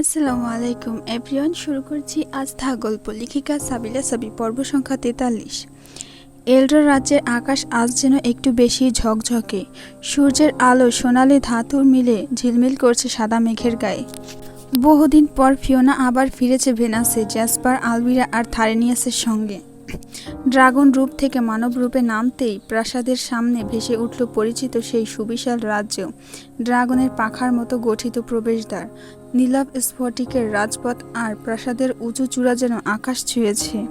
আসসালামু আলাইকুম, এভরিওয়ান শুরু করছি আজ আস্থা গল্প লেখিকা সাবিলা সাবি, পর্ব সংখ্যা তেতাল্লিশ। এলড্রা রাজ্যের আকাশ আজ যেন একটু বেশি ঝকঝকে। সূর্যের আলো সোনালি ধাতুর মিলে ঝিলমিল করছে সাদা মেঘের গায়ে। বহুদিন পর ফিওনা আবার ফিরেছে ভেনাসে, জ্যাসপার আলবিরা আর থারেনিয়াসের সঙ্গে। ড্রাগন রূপ থেকে মানব রূপে নামতেই প্রাসাদের সামনে ভেসে উঠল পরিচিত সেই সুবিশাল রাজ্য, ড্রাগনের পাখার মতো গঠিত প্রবেশদ্বার। নীলাভ স্ফটিকের রাজপথ আর প্রাসাদের উঁচু চূড়া যেন আকাশ ছুঁয়েছে।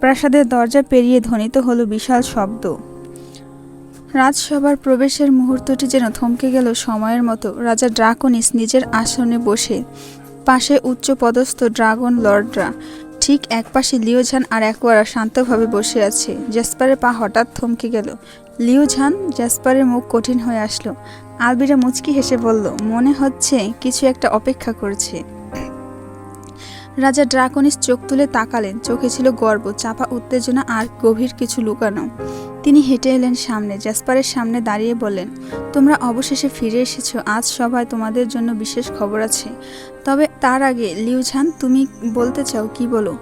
প্রাসাদের দরজা পেরিয়ে ধ্বনিত হলো বিশাল শব্দ। রাজসভার প্রবেশের মুহূর্তটি যেন থমকে গেল সময়ের মতো। রাজা ড্রাকনিস নিজের আসনে বসে, পাশে উচ্চ পদস্থ ড্রাগন লর্ডরা। ঠিক এক পাশে লিওঝান আর একোয়ারা শান্তভাবে বসে আছে। জ্যাসপারের পা হঠাৎ থমকে গেল। লিওঝান জ্যাসপারের মুখ কঠিন হয়ে আসলো। আলবিরা মুচকি হেসে বলল, মনে হচ্ছে কিছু একটা অপেক্ষা করছে। রাজা ড্রাকনিস চোখ তুলে তাকালেন। চোখে ছিল গর্ব, চাপা উত্তেজনা আর গভীর কিছু লুকানো। তিনি হেঁটে এলেন সামনে। জ্যাসপারের সামনে দাঁড়িয়ে বললেন, তোমরা অবশেষে ফিরে এসেছ। আজ সবাই তোমাদের জন্য বিশেষ খবর আছে। তবে তার আগে লিউঝান তুমি বলতে চাও কি বলো?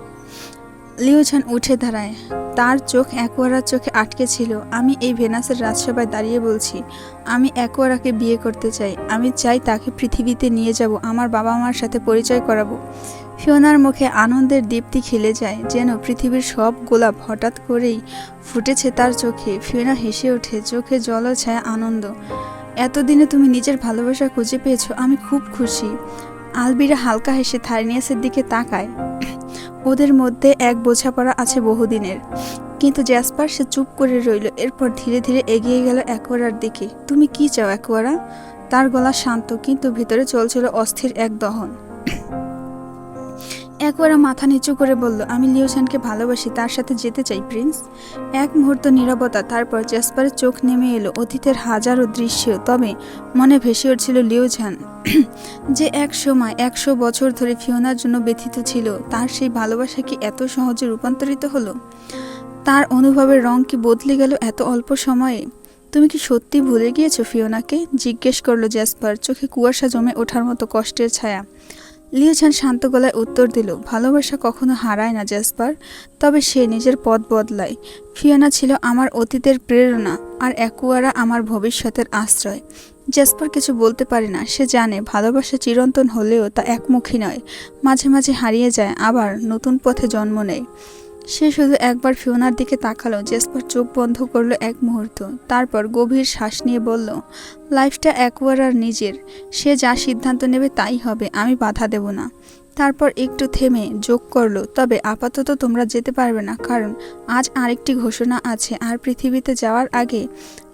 লিওঝান উঠে দাঁড়ায়। তার চোখ একোয়ারার চোখে আটকে ছিল। আমি এই ভেনাসের রাজসভায় দাঁড়িয়ে বলছি, আমি একোয়ারাকে বিয়ে করতে চাই। আমি চাই তাকে পৃথিবীতে নিয়ে যাব, আমার বাবা মার সাথে পরিচয় করাবো। ফিওনার মুখে আনন্দের দীপ্তি খেলে যায়, যেন পৃথিবীর সব গোলাপ হঠাৎ করেই ফুটেছে তার চোখে। ফিওনা হেসে ওঠে, চোখে জল ছায় আনন্দ। এতদিনে তুমি নিজের ভালোবাসা খুঁজে পেয়েছ, আমি খুব খুশি। আলবিরা হালকা হেসে থার্নিয়াসের দিকে তাকায়। ওদের মধ্যে এক বোঝাপড়া আছে বহুদিনের। কিন্তু জ্যাসপার সে চুপ করে রইল, এরপর ধীরে ধীরে এগিয়ে গেল অ্যাকোয়ারার দিকে। তুমি কি চাও অ্যাকোয়ারা? তার গলা শান্ত কিন্তু ভিতরে চলছিল অস্থির এক দহন। একবারে মাথা নিচু করে বলল, আমি লিওসানকে ভালোবাসি, তার সাথে যেতে চাই, প্রিন্স। এক মুহূর্ত নীরবতা, তারপর জ্যাসপারের চোখ নেমে এলো, অতীতের হাজারো দৃশ্য, তবে মনে ভেসে উঠছিল লিওঝান যে এক সময়, একশো বছর ধরে ফিওনার জন্য ব্যথিত ছিল। তার সেই ভালোবাসা কি এত সহজে রূপান্তরিত হলো? তার অনুভবের রং কি বদলে গেল এত অল্প সময়ে? তুমি কি সত্যি ভুলে গিয়েছো ফিওনাকে? জিজ্ঞেস করল জ্যাসপার চোখে কুয়াশা জমে ওঠার মতো কষ্টের ছায়া। লিওছান শান্ত গলায় উত্তর দিল, ভালোবাসা কখনো হারায় না জ্যাসপার তবে সে নিজের পথ বদলায়। ফিয়ানা ছিল আমার অতীতের প্রেরণা আর অ্যাকুয়ারা আমার ভবিষ্যতের আশ্রয়। জ্যাসপার কিছু বলতে পারে না। সে জানে, ভালোবাসা চিরন্তন হলেও তা একমুখী নয়। মাঝে মাঝে হারিয়ে যায়, আবার নতুন পথে জন্ম নেয়। সে শুধু একবার ফিওনার দিকে তাকালো, জেসপার চোখ বন্ধ করল এক মুহূর্ত। তারপর গভীর শ্বাস নিয়ে বলল, লাইফটা একবার নিজের। সে যা সিদ্ধান্ত নেবে তাই হবে, আমি বাধা দেব না। তারপর একটু থেমে যোগ করল, তবে আপাতত তোমরা যেতে পারবে না, কারণ আজ আরেকটি ঘোষণা আছে, আর পৃথিবীতে যাওয়ার আগে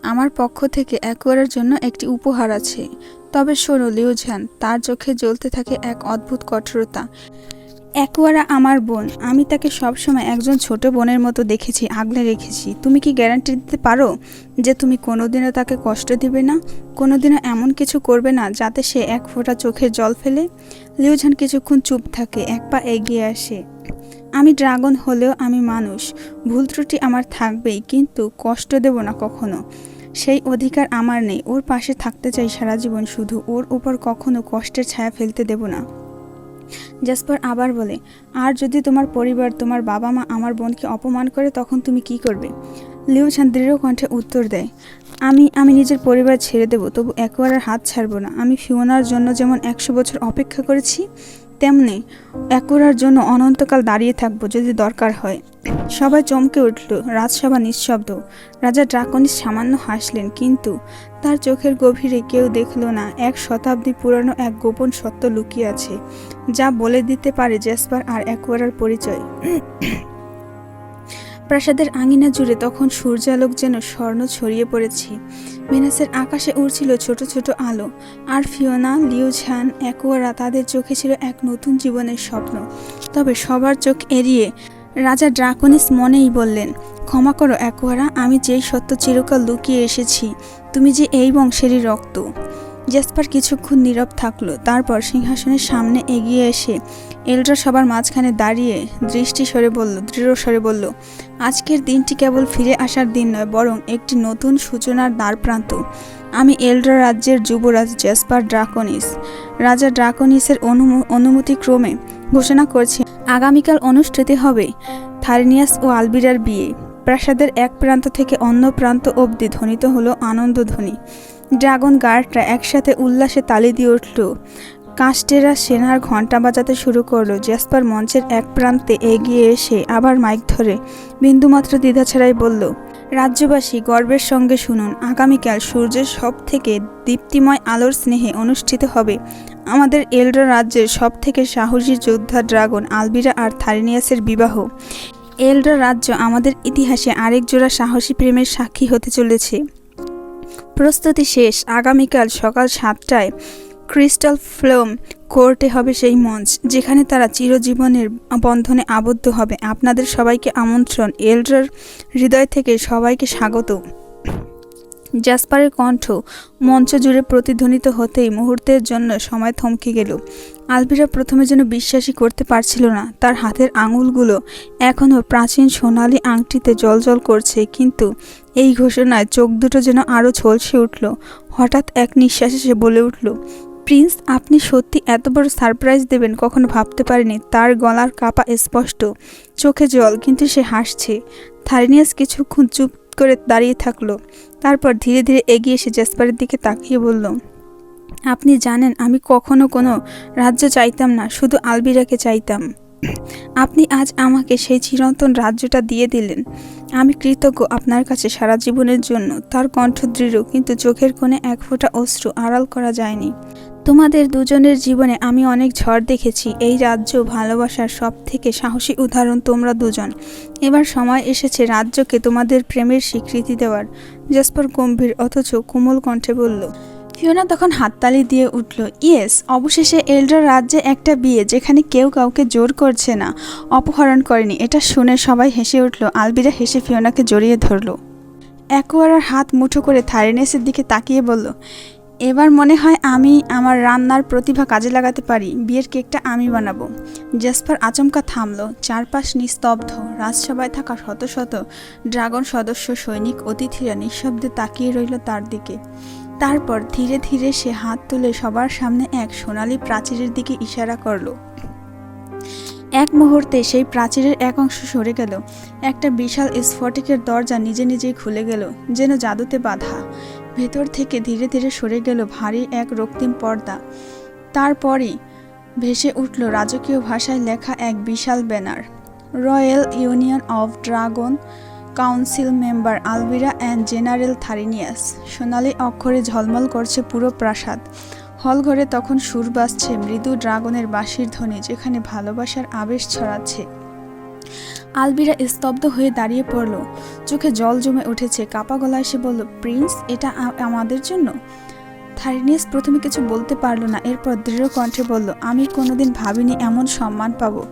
আমার পক্ষ থেকে একবারের জন্য একটি উপহার আছে। তবে শোনো লিওঝান তার চোখে জ্বলতে থাকে এক অদ্ভুত কঠোরতা। একোয়ারা আমার বোন। আমি তাকে সবসময় একজন ছোট বোনের মতো দেখেছি, আগলে রেখেছি। তুমি কি গ্যারান্টি দিতে পারো যে তুমি কোনোদিনও তাকে কষ্ট দিবে না? কোনোদিনও এমন কিছু করবে না যাতে সে এক ফোঁটা চোখের জল ফেলে? লিওঝান কিছুক্ষণ চুপ থাকে, এক পা এগিয়ে আসে। আমি ড্রাগন হলেও আমি মানুষ। ভুল ত্রুটি আমার থাকবেই, কিন্তু কষ্ট দেব না কখনো। সেই অধিকার আমার নেই। ওর পাশে থাকতে চাই সারা জীবন শুধু। ওর উপর কখনো কষ্টের ছায়া ফেলতে দেব না। জাসপার আবার বলে, আর যদি তোমার পরিবার তোমার বাবা মা আমার বোনকে অপমান করে, তখন তুমি কি করবে? লিওছান দৃঢ় কণ্ঠে উত্তর দেয়, আমি আমি নিজের পরিবার ছেড়ে দেব, তবু একবার হাত ছাড়বো না। আমি ফিওনার জন্য যেমন একশো বছর অপেক্ষা করেছি তেমনি একুরার জন্য অনন্তকাল দাঁড়িয়ে থাকব যদি দরকার হয়। সবাই চমকে উঠল, রাজসভা নিঃশব্দ। রাজা ড্রাকনিস সামান্য হাসলেন, কিন্তু তার চোখের গভীরে কেউ দেখল না, এক শতাব্দী পুরানো এক গোপন সত্য লুকিয়ে আছে, যা বলে দিতে পারে জেসপার আর একুয়ারার পরিচয়। প্রাসাদের আঙিনা জুড়ে তখন সূর্যালোক যেন স্বর্ণ ছড়িয়ে পড়েছে। ভেনাসের আকাশে উড়ছিল ছোট ছোট আলো। আর ফিওনা লিওঝান একোয়ারা তাদের চোখে ছিল এক নতুন জীবনের স্বপ্ন। তবে সবার চোখ এড়িয়ে রাজা ড্রাকনিস মনেই বললেন, ক্ষমা করো একোয়ারা আমি যেই সত্য চিরকাল লুকিয়ে এসেছি, তুমি যে এই বংশেরই রক্ত। জেসপার কিছুক্ষণ নীরব থাকল, তারপর সিংহাসনের সামনে এগিয়ে এসে এলড্রা সবার মাঝখানে দাঁড়িয়ে দৃষ্টি সরে বলল, দৃঢ় স্বরে বলল, আজকের দিনটি কেবল ফিরে আসার দিন নয়, বরং একটি নতুন সূচনার দ্বার প্রান্ত। আমি এলড্রা রাজ্যের যুবরাজ জেসপার ড্রাকনিস। রাজা ড্রাকনিসের অনুম- অনুমতিক্রমে ঘোষণা করছি, আগামীকাল অনুষ্ঠিত হবে থারিনিয়াস ও আলবিরার বিয়ে। প্রাসাদের এক প্রান্ত থেকে অন্য প্রান্ত অবধি ধ্বনিত হলো আনন্দধ্বনি। ড্রাগন গার্ডরা একসাথে উল্লাসে তালি দিয়ে উঠল। কাস্টেরা সেনার ঘণ্টা বাজাতে শুরু করল। জেসপার মঞ্চের এক প্রান্তে এগিয়ে এসে আবার মাইক ধরে বিন্দুমাত্র দ্বিধা ছাড়াই বলল, রাজ্যবাসী, গর্বের সঙ্গে শুনুন। আগামীকাল সূর্যের সব থেকে দীপ্তিময় আলোর স্নেহে অনুষ্ঠিত হবে আমাদের এলডা রাজ্যের সব থেকে সাহসী যোদ্ধা ড্রাগন আলবিরা আর থারিনিয়াসের বিবাহ। এলডা রাজ্য আমাদের ইতিহাসে আরেক জোড়া সাহসী প্রেমের সাক্ষী হতে চলেছে। প্রস্তুতি শেষ। আগামীকাল সকাল সাতটায় ক্রিস্টাল ফ্লোম কোর্টে হবে সেই মঞ্চ, যেখানে তারা চিরজীবনের বন্ধনে আবদ্ধ হবে। আপনাদের সবাইকে আমন্ত্রণ। এলডার হৃদয় থেকে সবাইকে স্বাগত। জাসপারের কণ্ঠ মঞ্চ জুড়ে প্রতিধ্বনিত হতেই মুহূর্তের জন্য সময় থমকে গেল। আলবিরা প্রথমে যেন বিশ্বাসই করতে পারছিল না, তার হাতের আঙুলগুলো এখনও প্রাচীন সোনালি আংটিতে জলজল করছে, কিন্তু এই ঘোষণায় চোখ দুটো যেন আরও ঝলসে উঠল। হঠাৎ এক নিঃশ্বাসে সে বলে উঠল, প্রিন্স, আপনি সত্যি এত বড় সারপ্রাইজ দেবেন কখনো ভাবতে পারিনি। তার গলার কাপা স্পষ্ট, চোখে জল, কিন্তু সে হাসছে। থারিনিয়াস কিছুক্ষণ চুপ করে দাঁড়িয়ে থাকল। তারপর ধীরে ধীরে এগিয়ে এসে জেসপারের দিকে তাকিয়ে বলল, আপনি জানেন, আমি কখনো কোনো রাজ্য চাইতাম না, শুধু আলবিরাকে চাইতাম। আপনি আজ আমাকে সেই চিরন্তন রাজ্যটা দিয়ে দিলেন। আমি কৃতজ্ঞ আপনার কাছে সারা জীবনের জন্য। তার কণ্ঠ দৃঢ়, কিন্তু চোখের কোণে এক ফোঁটা অশ্রু, আড়াল করা যায়নি। তোমাদের দুজনের জীবনে আমি অনেক ঝড় দেখেছি। এই রাজ্য ভালোবাসার সব থেকে সাহসী উদাহরণ তোমরা দুজন। এবার সময় এসেছে রাজ্যকে তোমাদের প্রেমের স্বীকৃতি দেওয়ার। জাসপার গম্ভীর অথচ কোমল কণ্ঠে বলল, ফিওনা তখন হাততালি দিয়ে উঠল, ইয়েস, অবশেষে এলডার রাজ্যে একটা বিয়ে যেখানে কেউ কাউকে জোর করছে না। অপহরণ করেনি, এটা শুনে সবাই হেসে উঠল, আলবিরা হেসে ফিওনাকে জড়িয়ে ধরল। অ্যাকোয়ারার হাত মুঠো করে থারিনেসের দিকে তাকিয়ে বলল এবার মনে হয় আমি আমার রান্নার প্রতিভা কাজে লাগাতে পারি। বিয়ের কেকটা আমি বানাবো। জেসপার আচমকা থামলো। চারপাশ নিস্তব্ধ। রাজসভায় থাকা শত শত ড্রাগন সদস্য, সৈনিক, অতিথিরা নিঃশব্দে তাকিয়ে রইল তার দিকে। তারপর ধীরে ধীরে সে হাত তুলে সবার সামনে এক সোনালি প্রাচীরের দিকে ইশারা করল। এক মুহূর্তে সেই প্রাচীরের এক অংশ সরে গেল। একটা বিশাল স্ফটিকের দরজা নিজে নিজেই খুলে গেল, যেন জাদুতে বাঁধা। ভেতর থেকে ধীরে ধীরে সরে গেল ভারী এক রক্তিম পর্দা। তারপরই ভেসে উঠল রাজকীয় ভাষায় লেখা এক বিশাল banner. Royal union of dragon council member Alvira and general Tharinius. সোনালি অক্ষরে ঝলমল করছে পুরো প্রাসাদ। হলঘরে তখন সুর বাজছে মৃদু ড্রাগনের বাঁশির ধ্বনি যেখানে ভালোবাসার আবেশ ছড়াচ্ছে। আলবিরা স্তব্ধ হয়ে দাঁড়িয়ে পড়ল। চোখে জল জমে উঠেছে। কাপা গলায় সে বলল, প্রিন্স, এটা আমাদের জন্য? থারিনিয়াস প্রথমে কিছু বলতে পারল না। এরপর দৃঢ় কণ্ঠে বলল, আমি কোনোদিন ভাবিনি এমন সম্মান পাবো।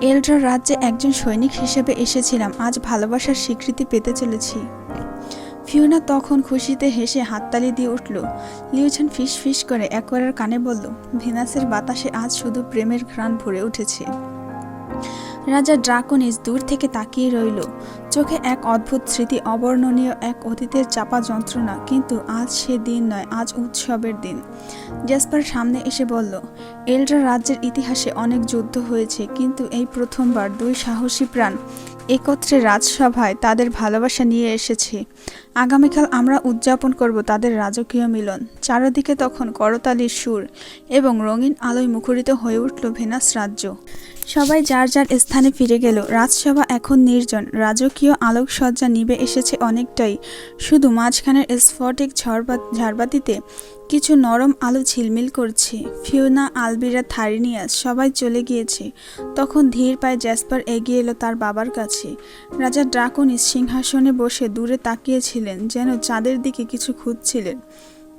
এলড্রা রাজ্যে একজন সৈনিক হিসেবে এসেছিলাম। আজ ভালোবাসার স্বীকৃতি পেতে চলেছি। ফিওনা তখন খুশিতে হেসে হাততালি দিয়ে উঠল। লিউছান ফিস ফিস করে একবারের কানে বলল, ভেনাসের বাতাসে আজ শুধু প্রেমের ঘ্রাণ ভরে উঠেছে। রাজা ড্রাকনিস দূর থেকে তাকিয়ে রইল। চোখে এক অদ্ভুত স্মৃতি, অবর্ণনীয় এক অতীতের চাপা যন্ত্রণা, কিন্তু আজ সে দিন নয়, আজ উৎসবের দিন। জেসপার সামনে এসে বলল, এলড্রা রাজ্যের ইতিহাসে অনেক যুদ্ধ হয়েছে, কিন্তু এই প্রথমবার দুই সাহসী প্রাণ একত্রে রাজসভায় তাদের ভালোবাসা নিয়ে এসেছে। আগামীকাল আমরা উদযাপন করব তাদের রাজকীয় মিলন। চারদিকে তখন করতালির সুর এবং রঙিন আলোয় মুখরিত হয়ে উঠল ভেনাস রাজ্য। সবাই যার যার স্থানে ফিরে গেল। রাজসভা এখন নির্জন। রাজকীয় আলোকসজ্জা নিবে এসেছে অনেকটাই। শুধু মাঝখানের স্ফটিক ঝড়বা ঝাড়বাতিতে কিছু নরম আলো ঝিলমিল করছে। ফিওনা, আলবিরা, থারিনিয়াস সবাই চলে গিয়েছে। তখন ধীর পায়ে জ্যাসপার এগিয়ে এলো তার বাবার কাছে। রাজা ড্রাকনিস সিংহাসনে বসে দূরে তাকিয়েছিলেন, যেন চাঁদের দিকে কিছু খুঁজছিলেন।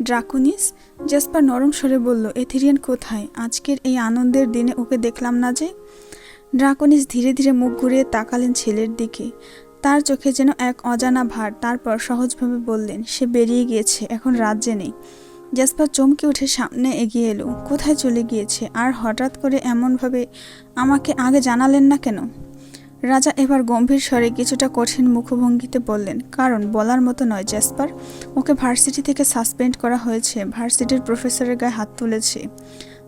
ড্রাকুনিস? জ্যাসপার নরম স্বরে বলল, এথিরিয়ান কোথায়? আজকের এই আনন্দের দিনে ওকে দেখলাম না যে? ড্রাকনিস ধীরে ধীরে মুখ ঘুরিয়ে তাকালেন ছেলের দিকে। তার চোখে যেন এক অজানা ভার, তারপর সহজভাবে বললেন, সে বেরিয়ে গিয়েছে, এখন রাজ্যে নেই। জ্যাসপার চমকে উঠে সামনে এগিয়ে এলো। কোথায় চলে গিয়েছে? আর হঠাৎ করে এমনভাবে আমাকে আগে জানালেন না কেন? রাজা এবার গম্ভীর স্বরে কিছুটা কঠিন মুখভঙ্গিতে বললেন, কারণ বলার মতো নয় জ্যাসপার ওকে ভার্সিটি থেকে সাসপেন্ড করা হয়েছে। ভার্সিটির প্রফেসরের গায়ে হাত তুলেছে।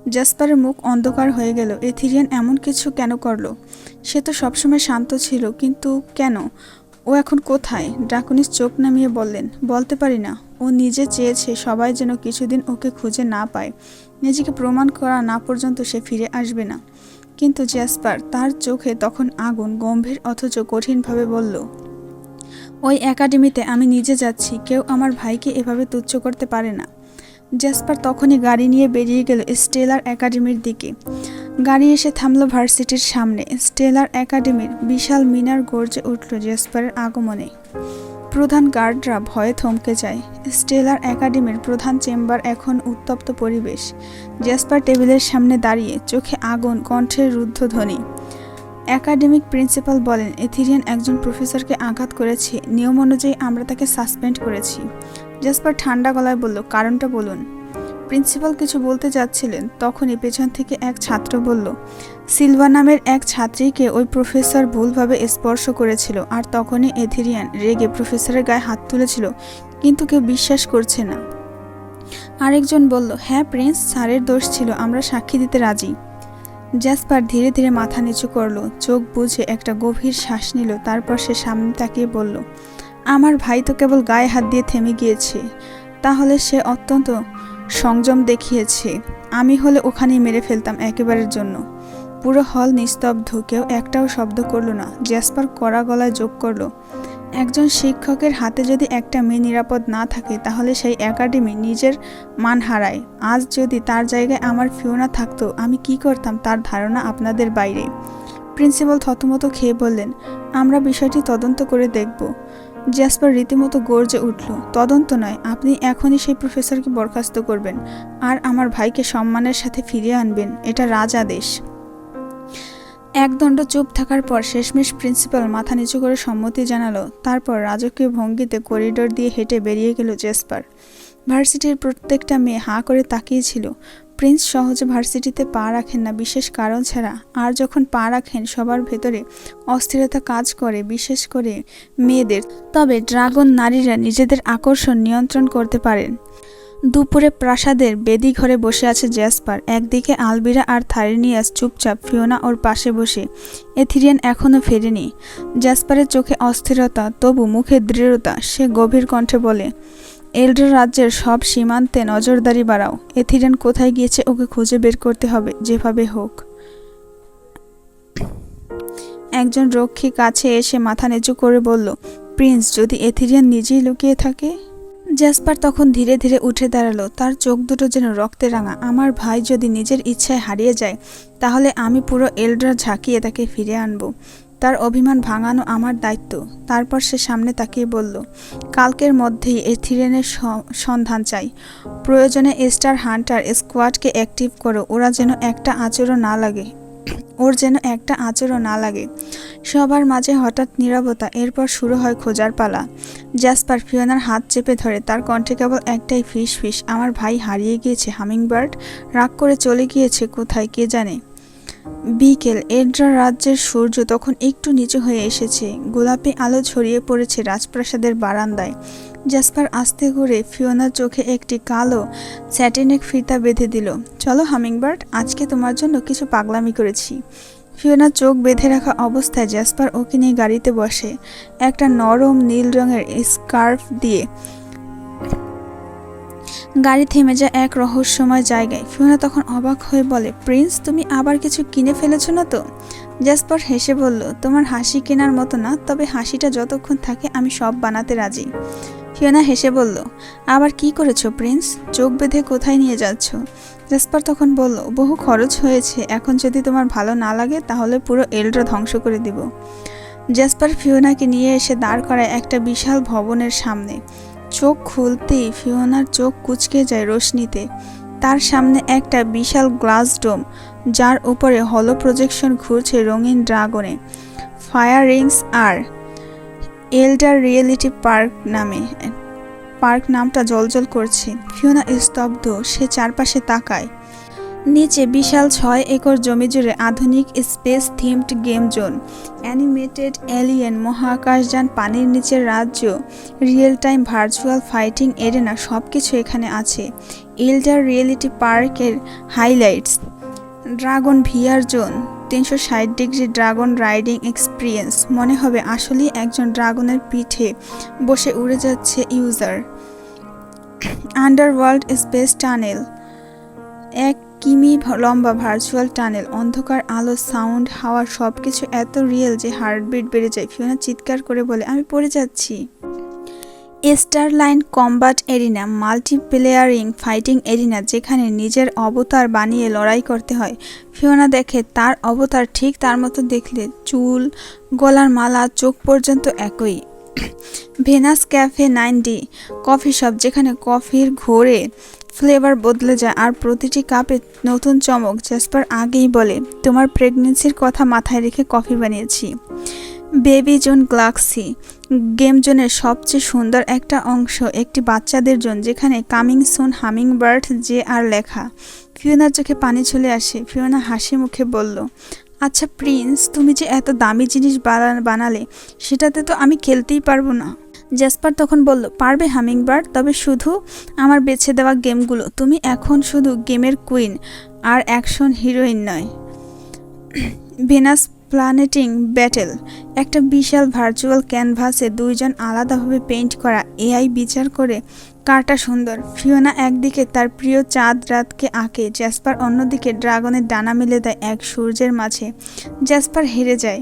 জ্যাসপারের মুখ অন্ধকার হয়ে গেল। এথিরিয়ান এমন কিছু কেন করল? সে তো সবসময় শান্ত ছিল, কিন্তু কেন? ও এখন কোথায়? ড্রাকুনিস চোখ নামিয়ে বললেন, বলতে পারি না। ও নিজে চেয়েছে সবাই যেন কিছুদিন ওকে খুঁজে না পায়। নিজেকে প্রমাণ করা না পর্যন্ত সে ফিরে আসবে না। কিন্তু জ্যাসপার তার চোখে তখন আগুন গম্ভীর অথচ কঠিনভাবে বলল, ওই একাডেমিতে আমি নিজে যাচ্ছি, কেউ আমার ভাইকে এভাবে তুচ্ছ করতে পারে না। জ্যাসপার তখনই গাড়ি নিয়ে বেরিয়ে গেল স্টেলার একাডেমির দিকে। গাড়ি এসে থামলো ভার্সিটির সামনে। স্টেলার একাডেমির বিশাল মিনার গর্জে উঠল জ্যাসপারের আগমনে। প্রধান গার্ডরা ভয়ে থমকে যায়। স্টেলার একাডেমির প্রধান চেম্বার এখন উত্তপ্ত পরিবেশ। জ্যাসপার টেবিলের সামনে দাঁড়িয়ে চোখে আগুন, কণ্ঠের রুদ্ধধ্বনি একাডেমিক প্রিন্সিপাল বলেন, এথিরিয়ান একজন প্রফেসরকে আঘাত করেছে। নিয়ম অনুযায়ী আমরা তাকে সাসপেন্ড করেছি। জ্যাসপার ঠান্ডা গলায় বলল, কারণটা বলুন। প্রিন্সিপাল কিছু বলতে যাচ্ছিলেন, তখনই পেছন থেকে এক ছাত্র বলল সিলভা নামের এক ছাত্রীকে ওই প্রফেসর ভুলভাবে স্পর্শ করেছিল আর তখনই এথিরিয়ান রেগে প্রফেসরের গায়ে হাত তুলেছিল, কিন্তু কেউ বিশ্বাস করছে না। আরেকজন বলল হ্যাঁ প্রিন্স, স্যারের দোষ ছিল, আমরা সাক্ষী দিতে রাজি। জ্যাসপার ধীরে ধীরে মাথা নিচু করল, চোখ বুঝে একটা গভীর শ্বাস নিল, তারপর সে সামনে তাকিয়ে বলল, আমার ভাই তো কেবল গায়ে হাত দিয়ে থেমে গিয়েছে, তাহলে সে অত্যন্ত সংযম দেখিয়েছে। আমি হলে ওখানেই মেরে ফেলতাম একেবারের জন্য। পুরো হল নিস্তব্ধ, কেউ একটাও শব্দ করল না। জ্যাসপার কড়া গলায় যোগ করল, একজন শিক্ষকের হাতে যদি একটা মেয়ে নিরাপদ না থাকে, তাহলে সেই একাডেমি নিজের মান হারায়। আজ যদি তার জায়গায় আমার ফিওনা থাকতো, আমি কি করতাম তার ধারণা আপনাদের বাইরে? প্রিন্সিপাল থতমত খেয়ে বললেন, আমরা বিষয়টি তদন্ত করে দেখব। জ্যাসপার রীতিমতো গর্জে উঠল, তদন্ত নয়, আপনি এখনই সেই প্রফেসরকে বরখাস্ত করবেন আর আমার ভাইকে সম্মানের সাথে ফিরিয়ে আনবেন, এটা রাজাদেশ একদণ্ড চুপ থাকার পর শেষমেশ প্রিন্সিপাল মাথা নিচু করে সম্মতি জানালো, তারপর রাজকীয় ভঙ্গিতে করিডোর দিয়ে হেঁটে বেরিয়ে গেল জেসপার। ভার্সিটির প্রত্যেকটা মেয়ে হাঁ করে তাকিয়েছিল প্রিন্স সহজে ভার্সিটিতে পা রাখেন না, বিশেষ কারণ ছাড়া। আর যখন পা রাখেন, সবার ভেতরে অস্থিরতা কাজ করে, বিশেষ করে মেয়েদের। তবে ড্রাগন নারীরা নিজেদের আকর্ষণ নিয়ন্ত্রণ করতে পারেন। দুপুরে প্রাসাদের বেদি ঘরে বসে আছে জ্যাসপার। একদিকে আলবিরা আর থারিনিয়াস চুপচাপ ফিওনা ওর পাশে বসে। এথিরিয়ান এখনও ফেরেনি। জ্যাসপারের চোখে অস্থিরতা, তবু মুখে দৃঢ়তা, সে গভীর কণ্ঠে বলে এল্ডার রাজ্যের সব সীমান্তে নজরদারি বাড়াও। এথিরেন কোথায় গিয়েছে ওকে খুঁজে বের করতে হবে, যেভাবে হোক। একজন রক্ষী কাছে এসে মাথা নিচু করে বলল, প্রিন্স, যদি এথিরিয়ান নিজেই লুকিয়ে থাকে? জ্যাসপার তখন ধীরে ধীরে উঠে দাঁড়াল, তার চোখ দুটো যেন রক্তে রাঙা। আমার ভাই যদি নিজের ইচ্ছায় হারিয়ে যায়, তাহলে আমি পুরো এল্ডার ঝাঁকিয়ে তাকে ফিরে আনব। তার অভিমান ভাঙানো আমার দায়িত্ব। তারপর সে সামনে তাকিয়ে বলল, কালকের মধ্যেই এথিরেনের সন্ধান চাই। প্রয়োজনে স্টার হান্টার স্কোয়াডকে অ্যাক্টিভ করো, ওরা যেন একটা আচরণ না লাগে। ওর যেন একটা আচরণ না লাগে। সবার মাঝে হঠাৎ নীরবতা, এরপর শুরু হয় খোঁজার পালা। জ্যাসপার ফিওনার হাত চেপে ধরে, তার কণ্ঠে কেবল একটাই ফিস ফিস আমার ভাই হারিয়ে গিয়েছে, হামিংবার্ড রাগ করে চলে গিয়েছে, কোথায় কে জানে? বিকেল এড্রা রাজ্যের সূর্য তখন একটু নিচু হয়ে এসেছে। গোলাপি আলো ছড়িয়ে পড়েছে রাজপ্রাসাদের বারান্দায়। জাসপার আস্তে করে ফিওনার চোখে একটি কালো স্যাটিনেক ফিতা বেঁধে দিল। চলো, হামিংবার্ড, আজকে তোমার জন্য কিছু পাগলামি করেছি। ফিওনা চোখ বেঁধে রাখা অবস্থায় জ্যাসপার ওকে নিয়ে গাড়িতে বসে একটা নরম নীল রঙের স্কার্ফ দিয়ে। গাড়ি থেমে যায় এক রহস্যময় জায়গায়। ফিওনা তখন অবাক হয়ে বলে, প্রিন্স, তুমি আবার কিছু কিনে ফেলেছো না তো? জ্যাসপার হেসে বলল, তোমার হাসি কেনার মতো না, তবে হাসিটা যতক্ষণ থাকে আমি সব বানাতে রাজি। ফিওনা হেসে বলল, আবার কি করেছ প্রিন্স? চোখ বেঁধে কোথায় নিয়ে যাচ্ছ? জ্যাসপার তখন বলল, বহু খরচ হয়েছে, এখন যদি তোমার ভালো না লাগে তাহলে পুরো এলটা ধ্বংস করে দিব। জ্যাসপার ফিওনাকে নিয়ে এসে দাঁড় করায় একটা বিশাল ভবনের সামনে। চোখ খুলতেই ফিওনার চোখ কুচকে যায় রোশনিতে। তার সামনে একটা বিশাল গ্লাস ডোম, যার উপরে হলো প্রজেকশন ঘুরছে রঙিন ড্রাগনে। ফায়ার রিংস আর এল্ডার রিয়েলিটি পার্ক নামে। পার্ক নামটা জলজল করছে। ফিওনা স্তব্ধ, সে চারপাশে তাকায়। নিচে বিশাল ছয় একর জমি জুড়ে আধুনিক space themed game zone, animated alien, মহাকাশযান, পানির নিচের রাজ্য real time virtual fighting arena সব কিছু এখানে আছে। ইল্ডার রিয়েলিটি পার্কের হাইলাইটস, ড্রাগন ভিয়ার জোন। তিনশো ষাট ডিগ্রি ড্রাগন রাইডিং এক্সপিরিয়েন্স। মনে হবে আসলেই একজন ড্রাগনের পিঠে বসে উড়ে যাচ্ছে ইউজার। Underworld space tunnel. এক কিমি লম্বা ভার্চুয়াল টানেল। অন্ধকার আলো, সাউন্ড, হাওয়া সব কিছু এত রিয়েল যে হার্টবিট বেড়ে যায়। ফিওনা চিৎকার করে বলে, আমি পড়ে যাচ্ছি। Starline combat arena, মাল্টিপ্লেয়ারিং fighting arena যেখানে নিজের অবতার বানিয়ে লড়াই করতে হয়। ফিওনা দেখে তার অবতার ঠিক তার মতো দেখলে চুল, গলার মালা, চোখ পর্যন্ত একই। Venus cafe nine D, coffee shop যেখানে কফির ঘোরে ফ্লেভার বদলে যায় আর প্রতিটি কাপে নতুন চমক। জাসপার আগেই বলে, তোমার প্রেগনেন্সির কথা মাথায় রেখে কফি বানিয়েছি। বেবি জোন গ্লাক্সি গেম জোনের সবচেয়ে সুন্দর একটা অংশ একটি বাচ্চাদের জোন যেখানে কামিং সুন, হামিং বার্ড, যে আর লেখা। ফিওনার চোখে পানি চলে আসে। ফিওনা হাসি মুখে বলল আচ্ছা প্রিন্স, তুমি যে এত দামি জিনিস বানা- বানালে, সেটাতে তো আমি খেলতেই পারব না। জাসপার তখন বলল, পারবে হামিংবার্ড তবে শুধু আমার বেছে দেওয়া গেমগুলো। তুমি এখন শুধু গেমের কুইন, আর অ্যাকশন হিরোইন নয়। ভেনাস প্ল্যানেটিং ব্যাটেল, একটা বিশাল ভার্চুয়াল ক্যানভাসে দুইজন আলাদাভাবে পেইন্ট করা এআই বিচার করে কারটা সুন্দর। ফিওনা একদিকে তার প্রিয় চাঁদ রাতকে আঁকে, জ্যাসপার অন্যদিকে ড্রাগনের ডানা মেলে দেয় এক সূর্যের মাঝে। জ্যাসপার হেরে যায়।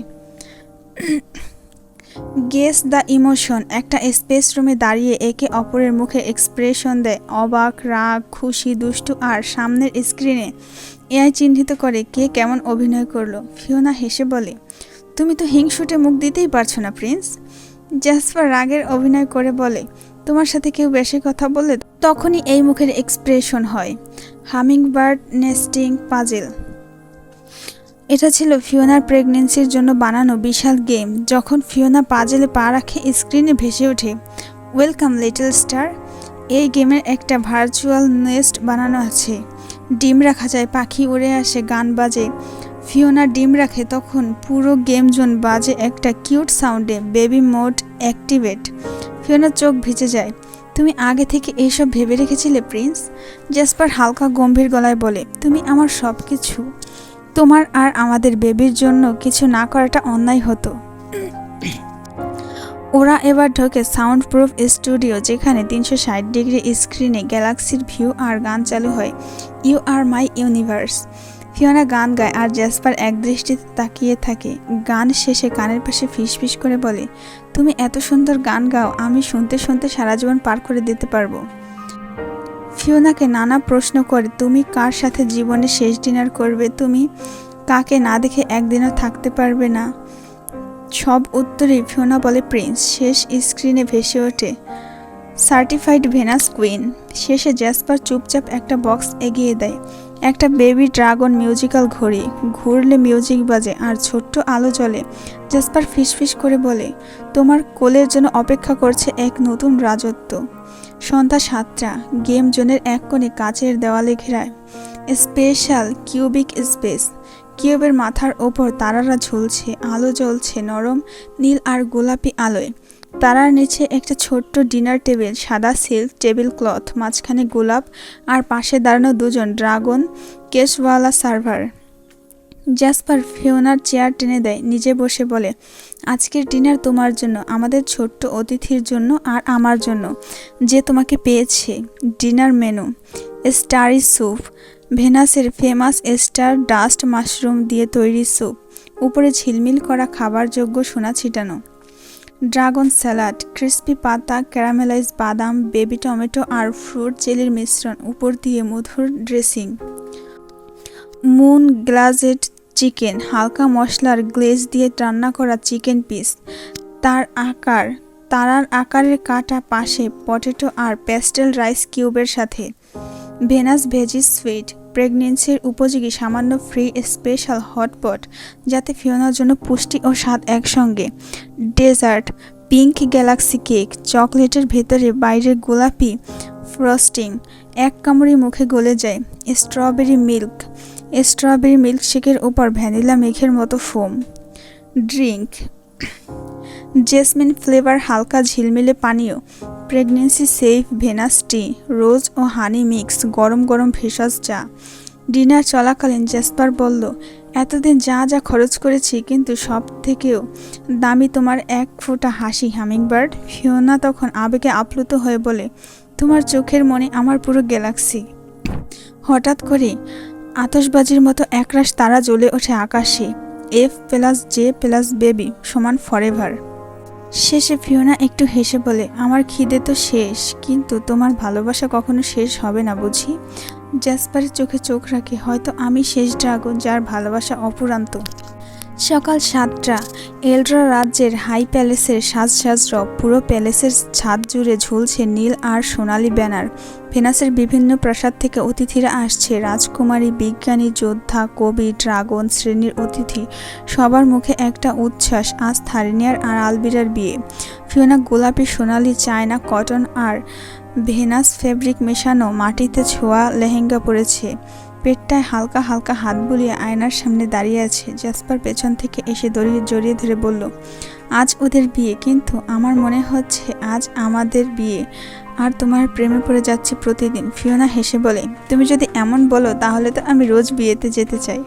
গেস দ্য ইমোশন, একটা স্পেস রুমে দাঁড়িয়ে একে অপরের মুখে এক্সপ্রেশন দেয়, অবাক, রাগ, খুশি, দুষ্টু আর সামনের স্ক্রিনে এআই চিহ্নিত করে কে কেমন অভিনয় করল। ফিওনা হেসে বলে, তুমি তো হিংসুটে মুখ দিতেই পারছ না, প্রিন্স। জাসপার রাগের অভিনয় করে বলে, তোমার সাথে কেউ বেশি কথা বললে তখনই এই মুখের এক্সপ্রেশন হয়। Humming bird nesting puzzle. এটা ছিল ফিওনার প্রেগনেন্সির জন্য বানানো বিশাল গেম, যখন ফিওনা পাজেলে পা রাখে স্ক্রিনে ভেসে ওঠে। Welcome, little star. এই গেমের একটা ভার্চুয়াল নেস্ট বানানো আছে। ডিম রাখা যায়, পাখি উড়ে আসে, গান বাজে। ফিওনা ডিম রাখে তখন পুরো গেম জোন বাজে একটা কিউট সাউন্ডে, বেবি মোড অ্যাক্টিভেট। ফিওনার চোখ ভিজে যায়। তুমি আগে থেকে এইসব ভেবে রেখেছিলে, প্রিন্স? জেসপার হালকা গম্ভীর গলায় বলে, তুমি আমার সব কিছু তোমার আর আমাদের বেবির জন্য কিছু না করাটা অন্যায় হতো। ওরা এবার ঢোকে সাউন্ড প্রুফ স্টুডিও যেখানে তিনশো ষাট ডিগ্রি স্ক্রিনে গ্যালাক্সির ভিউ আর গান চালু হয়। You are my universe Fiona গান গায় আর জ্যাসপার এক দৃষ্টিতে তাকিয়ে থাকে। গান শেষে কানের পাশে ফিসফিস করে বলে, তুমি এত সুন্দর গান গাও, আমি শুনতে শুনতে সারা জীবন পার করে দিতে পারব। ফিওনাকে নানা প্রশ্ন করে, তুমি কার সাথে জীবনে শেষ ডিনার করবে? তুমি কাকে না দেখে একদিনও থাকতে পারবে না? সব উত্তরেই ফিওনা বলে প্রিন্স। শেষ স্ক্রিনে ভেসে ওঠে সার্টিফাইড ভেনাস কুইন। শেষে জ্যাসপার চুপচাপ একটা বক্স এগিয়ে দেয়। একটা বেবি ড্রাগন মিউজিক্যাল ঘড়ি। ঘুরলে মিউজিক বাজে আর ছোট্ট আলো জ্বলে। জ্যাসপার ফিসফিস করে বলে, তোমার কোলের জন্য অপেক্ষা করছে এক নতুন রাজত্ব। সন্ধ্যা সাতটা, গেম জোনের এক কোণে কাচের দেওয়ালে ঘেরায়। Special cubic space. কিউবের মাথার ওপর তারারা ঝুলছে, আলো জ্বলছে নরম নীল আর গোলাপি আলোয়। তারার নিচে একটা ছোট্ট ডিনার টেবিল, সাদা সিল্ক টেবিল ক্লথ মাঝখানে গোলাপ আর পাশে দাঁড়ানো দুজন ড্রাগন কেশওয়ালা সার্ভার। জ্যাসপার ফিওনার চেয়ার টেনে দেয়, নিজে বসে বলে, আজকের ডিনার তোমার জন্য, আমাদের ছোট্ট অতিথির জন্য আর আমার জন্য, যে তোমাকে পেয়েছে। ডিনার মেনু, স্টারি স্যুপ ভেনাসের ফেমাস স্টার ডাস্ট মাশরুম দিয়ে তৈরি স্যুপ। উপরে ঝিলমিল করা খাবার যোগ্য সোনা ছিটানো। ড্রাগন স্যালাড, ক্রিস্পি পাতা ক্যারামেলাইজ বাদাম, বেবি টমেটো আর ফ্রুট জেলির মিশ্রণ উপর দিয়ে মধুর ড্রেসিং। মুন গ্লাজেড চিকেন, হালকা মশলার গ্লেজ দিয়ে রান্না করা চিকেন পিস। তার আকার, তারার আকারের কাটা পাশে পটেটো আর প্যাস্টেল রাইস কিউবের সাথে। ভেনাস ভেজিস সুইট প্রেগনেন্সির উপযোগী সামান্য ফ্রি স্পেশাল হটপট যাতে ফিওনার জন্য পুষ্টি ও স্বাদ একসঙ্গে। ডেজার্ট পিঙ্ক গ্যালাক্সি কেক চকলেটের ভেতরে বাইরের গোলাপি ফ্রস্টিং এক কামড়ি মুখে গলে যায়। স্ট্রবেরি মিল্ক স্ট্রবেরি মিল্কশেকের উপর ভ্যানিলা মেঘের মতো ফোম ড্রিঙ্ক জেসমিন ফ্লেভার হালকা ঝিলমিলে পানীয়, pregnancy safe Venus tea, rose ও হানি মিক্স, গরম গরম ভেষজ চা। ডিনার চলাকালীন জেসপার বলল, এতদিন যা যা খরচ করেছি, কিন্তু সব থেকেও দামি তোমার এক ফোঁটা হাসি, হামিংবার্ড। ফিওনা তখন আবেগে আপ্লুত হয়ে বলে, তোমার চোখের মনে আমার পুরো গ্যালাক্সি। হঠাৎ করে আতশবাজির মতো একরাশ তারা জ্বলে ওঠে আকাশে, F plus J plus baby সমান ফরেভার। শেষে ফিওনা একটু হেসে বলে, আমার খিদে তো শেষ, কিন্তু তোমার ভালোবাসা কখনো শেষ হবে না বুঝি? জ্যাসপারের চোখে চোখ রাখে, হয়তো আমি শেষ ড্রাগন যার ভালোবাসা অপুরান্ত। সকাল সাতটা, এলড্রা রাজ্যের হাই প্যালেসের সাজ সাজ রব পুরো প্যালেসের ছাদ জুড়ে ঝুলছে নীল আর সোনালি ব্যানার। ভেনাসের বিভিন্ন প্রাসাদ থেকে অতিথিরা আসছে। রাজকুমারী, বিজ্ঞানী, যোদ্ধা, কবি, ড্রাগন শ্রেণির অতিথি। সবার মুখে একটা উচ্ছ্বাস, আজ থারিনিয়ার আর আলবিরার বিয়ে। ফিওনা গোলাপি, সোনালি, চায়না, কটন আর ভেনাস ফেব্রিক মেশানো মাটিতে ছোঁয়া লেহেঙ্গা পরেছে। পেটটায় হালকা হালকা হাত বুলিয়ে আয়নার সামনে দাঁড়িয়ে আছে। জাসপার পেছন থেকে এসে দড়িয়ে জড়িয়ে ধরে বলল, আজ ওদের বিয়ে, কিন্তু আমার মনে হচ্ছে আজ আমাদের বিয়ে। আর তোমার প্রেমে পড়ে যাচ্ছে প্রতিদিন। ফিওনা হেসে বলে, তুমি যদি এমন বলো, তাহলে তো আমি রোজ বিয়েতে যেতে চাই।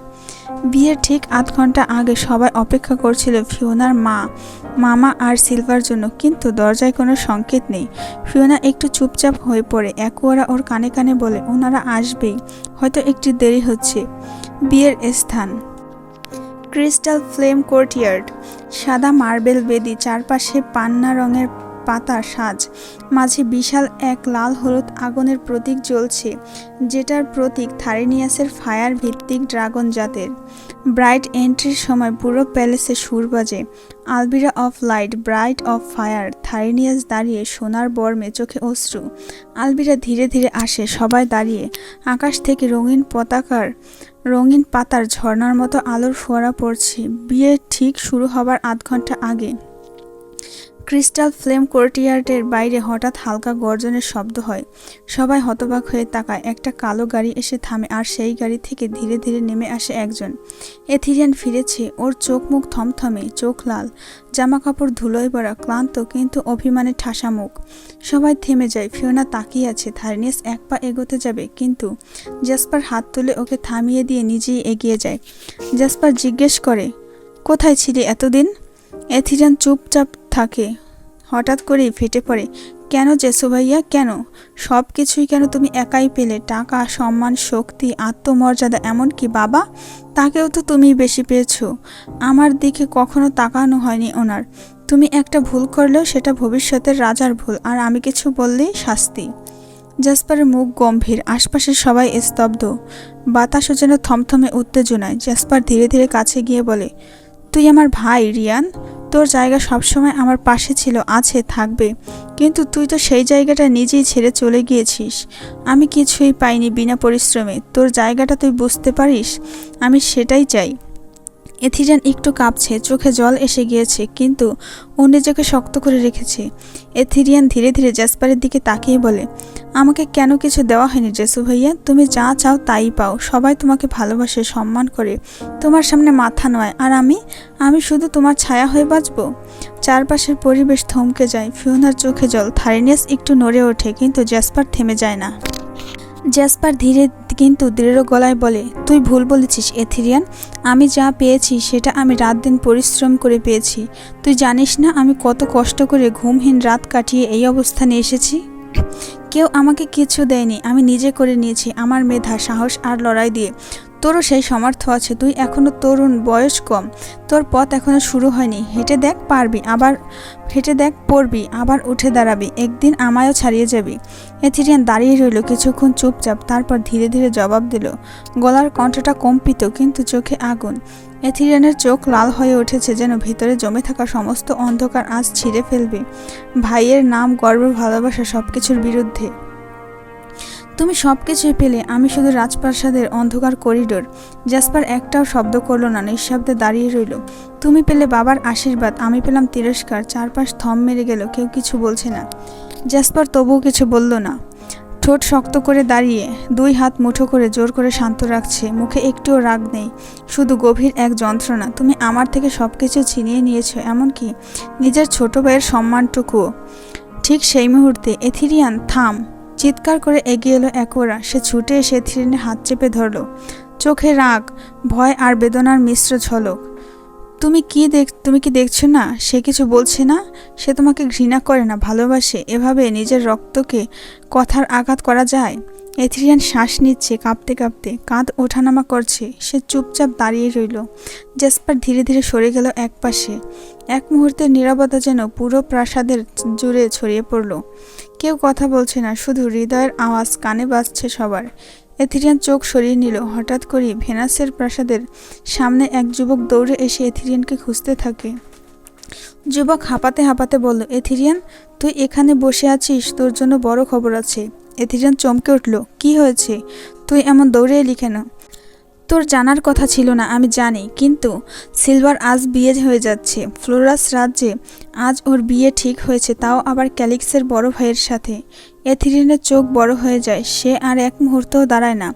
বিয়ের ঠিক আধ ঘণ্টা আগে সবাই অপেক্ষা করছিল ফিওনার মা। মামা আর সিলভার জন্য, কিন্তু দরজায় কোনো সংকেত নেই। ফিওনা একটু চুপচাপ হয়ে পড়ে। একোয়ারা ওর কানে কানে বলে, ওনারা আসবেই। হয়তো একটু দেরি হচ্ছে। বিয়ের স্থান। Crystal flame courtyard. সাদা মার্বেল বেদি, চারপাশে পান্না রঙের পাতা সাজ। মাঝে বিশাল এক লাল হলুদ আগুনের প্রতীক জ্বলছে, যেটার প্রতীক থারিনিয়াসের ফায়ার ভিত্তিক ড্রাগন জাতের। ব্রাইট এন্ট্রির সময় পুরো প্যালেসে সুর বাজে। আলবিরা of light, bright of fire, Tharinius দাঁড়িয়ে সোনার বর্মে চোখে অশ্রু। আলবিরা ধীরে ধীরে আসে সবাই দাঁড়িয়ে, আকাশ থেকে রঙিন পতাকার, রঙিন পাতার ঝর্ণার মতো আলোর ফোয়ারা পড়ছে। বিয়ে ঠিক শুরু হবার আধ ঘণ্টা আগে। ক্রিস্টাল ফ্লেম কোর্টিয়ার্ডের বাইরে হঠাৎ হালকা গর্জনের শব্দ হয়। সবাই হতবাক হয়ে তাকায়। একটা কালো গাড়ি এসে থামে আর সেই গাড়ি থেকে ধীরে ধীরে নেমে আসে একজন। এথিরিয়ান ফিরেছে। ওর চোখ মুখ থমথমে, চোখ লাল। জামা কাপড় ধুলোয় ভরা, ক্লান্ত কিন্তু অভিমানে ঠাসা মুখ। সবাই থেমে যায়। ফিওনা তাকিয়ে আছে। থার্নিয়াস এক পা এগোতে যাবে, কিন্তু জাসপার হাত তুলে ওকে থামিয়ে দিয়ে নিজেই এগিয়ে যায়। জাসপার জিজ্ঞেস করে, কোথায় ছিলি এতদিন? এথিরান চুপচাপ থাকে। হঠাৎ করেই ফেটে পড়ে, কেন জেসু ভাইয়া, কেন? সব কিছুই কেন তুমি একাই পেলে? টাকা, সম্মান, শক্তি, আত্মমর্যাদা, এমনকি বাবা? তাকেও তো তুমি বেশি পেয়েছ। আমার দিকে কখনো তাকানো হয়নি ওনার। তুমি একটা ভুল করলেও সেটা ভবিষ্যতের রাজার ভুল, আর আমি কিছু বললেই শাস্তি। জাসপারের মুখ গম্ভীর আশপাশের সবাই স্তব্ধ। বাতাসও যেন থমথমে উত্তেজনায়। জাসপার ধীরে ধীরে কাছে গিয়ে বলে তুই আমার ভাই, রিয়ান। তোর জায়গা সবসময় আমার পাশে ছিল, আছে, থাকবে। কিন্তু তুই তো সেই জায়গাটা নিজেই ছেড়ে চলে গিয়েছিস। আমি কিছুই পাইনি বিনা পরিশ্রমে। তোর জায়গাটা তুই বুঝতে পারিস? আমি সেটাই চাই। এথিরান একটু কাঁপছে, চোখে জল এসে গিয়েছে, কিন্তু ও নিজেকে শক্ত করে রেখেছে। এথিরিয়ান ধীরে ধীরে জ্যাসপারের দিকে তাকিয়ে বলে, আমাকে কেন কিছু দেওয়া হয়নি জেসু ভাইয়া? তুমি যা চাও তাই পাও। সবাই তোমাকে ভালোবাসে, সম্মান করে। তোমার সামনে মাথা নয়। আর আমি? আমি শুধু তোমার ছায়া হয়ে বাঁচব? চারপাশের পরিবেশ থমকে যায়। ফিওনার চোখে জল। থারিনিয়াস একটু নড়ে ওঠে, কিন্তু জ্যাসপার থেমে যায় না। জ্যাসপার ধীরে কিন্তু দৃঢ় গলায় বলে, তুই ভুল বলেছিস, এথিরিয়ান। আমি যা পেয়েছি, সেটা আমি রাত দিন পরিশ্রম করে পেয়েছি। তুই জানিস না আমি কত কষ্ট করে ঘুমহীন রাত কাটিয়ে এই অবস্থানে এসেছি? কেউ আমাকে কিছু দেয়নি, আমি নিজে করে নিয়েছি, আমার মেধা, সাহস আর লড়াই দিয়ে। তোরও সেই সামর্থ্য আছে, তুই এখনও তরুণ, বয়স কম। তোর পথ এখনও শুরু হয়নি। হেঁটে দেখ পারবি, আবার, হেঁটে দেখ পড়বি, আবার উঠে দাঁড়াবি। একদিন আমায়ও ছাড়িয়ে যাবি। এথিরিয়ান দাঁড়িয়ে রইল কিছুক্ষণ চুপচাপ, তারপর ধীরে ধীরে জবাব দিল, গলার কণ্ঠটা কম্পিত, কিন্তু চোখে আগুন এথিরিয়ানের চোখ লাল হয়ে উঠেছে যেন ভিতরে জমে থাকা সমস্ত অন্ধকার আজ ছিঁড়ে ফেলবে। ভাইয়ের নাম, গর্ব, ভালোবাসা সব কিছুর বিরুদ্ধে। তুমি সব কিছুই পেলে, আমি শুধু রাজপ্রাসাদের অন্ধকার করিডোর জাসপার একটাও শব্দ করল না, নিঃশব্দে দাঁড়িয়ে রইল, তুমি পেলে বাবার আশীর্বাদ, আমি পেলাম তিরস্কার, চারপাশ থম মেরে গেল, কেউ কিছু বলছে না। জাসপার তবুও কিছু বলল না। ঠোঁট শক্ত করে দাঁড়িয়ে দুই হাত মুঠো করে জোর করে শান্ত রাখছে। মুখে একটুও রাগ নেই। শুধু গভীর এক যন্ত্রণা। তুমি আমার থেকে সব কিছু ছিনিয়ে নিয়েছো, এমনকি নিজের ছোট ভাইয়ের সম্মানটুকুও। ঠিক সেই মুহূর্তে এথিরিয়ান থাম। চিৎকার করে এগিয়ে এলো একোরা সে ছুটে এসে এথিরিয়ানের হাত চেপে ধরল। চোখে রাগ, ভয় আর বেদনার মিশ্র ঝলক। তুমি কি দেখ তুমি কি দেখছ না? সে কিছু বলছে না? সে তোমাকে ঘৃণা করে না, ভালোবাসে। এভাবে নিজের রক্তকে কথার আঘাত করা যায়? এথিরিয়ান শ্বাস নিচ্ছে, কাঁপতে কাঁপতে। কাঁধ ওঠানামা করছে। সে চুপচাপ দাঁড়িয়ে রইল। জেসপার ধীরে ধীরে সরে গেল এক পাশে। এক মুহূর্তের নীরবতা যেন পুরো প্রাসাদের জুড়ে ছড়িয়ে পড়ল। কেউ কথা বলছে না, শুধু হৃদয়ের আওয়াজ, কানে বাজছে সবার। এথিরিয়ান চোখ সরিয়ে নিল। হঠাৎ করেই ভেনাসের প্রাসাদের সামনে এক যুবক দৌড়ে এসে এথিরিয়ানকে খুঁজতে থাকে। যুবক হাঁপাতে হাঁপাতে বলল, এথিরিয়ান, তুই এখানে বসে আছিস? তোর জন্য বড় খবর আছে। এথিরিয়ান চমকে উঠল, কি হয়েছে? তুই এমন দৌড়ে এলি কেন? তোর জানার কথা ছিল না, আমি জানি, কিন্তু সিলভার আজ বিয়ে হয়ে যাচ্ছে। ফ্লোরাস রাজ্যে আজ ওর বিয়ে ঠিক হয়েছে, তাও আবার ক্যালিক্সের বড় ভাইয়ের সাথে। এথিরিনের চোখ বড় হয়ে যায়, সে আর এক মুহূর্তও দাঁড়ায় না।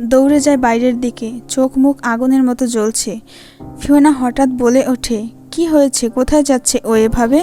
দৌড়ে যায় বাইরের দিকে, চোখ মুখ আগুনের মতো জ্বলছে। ফিওনা হঠাৎ বলে ওঠে, কি হয়েছে? কোথায় যাচ্ছে ও এভাবে?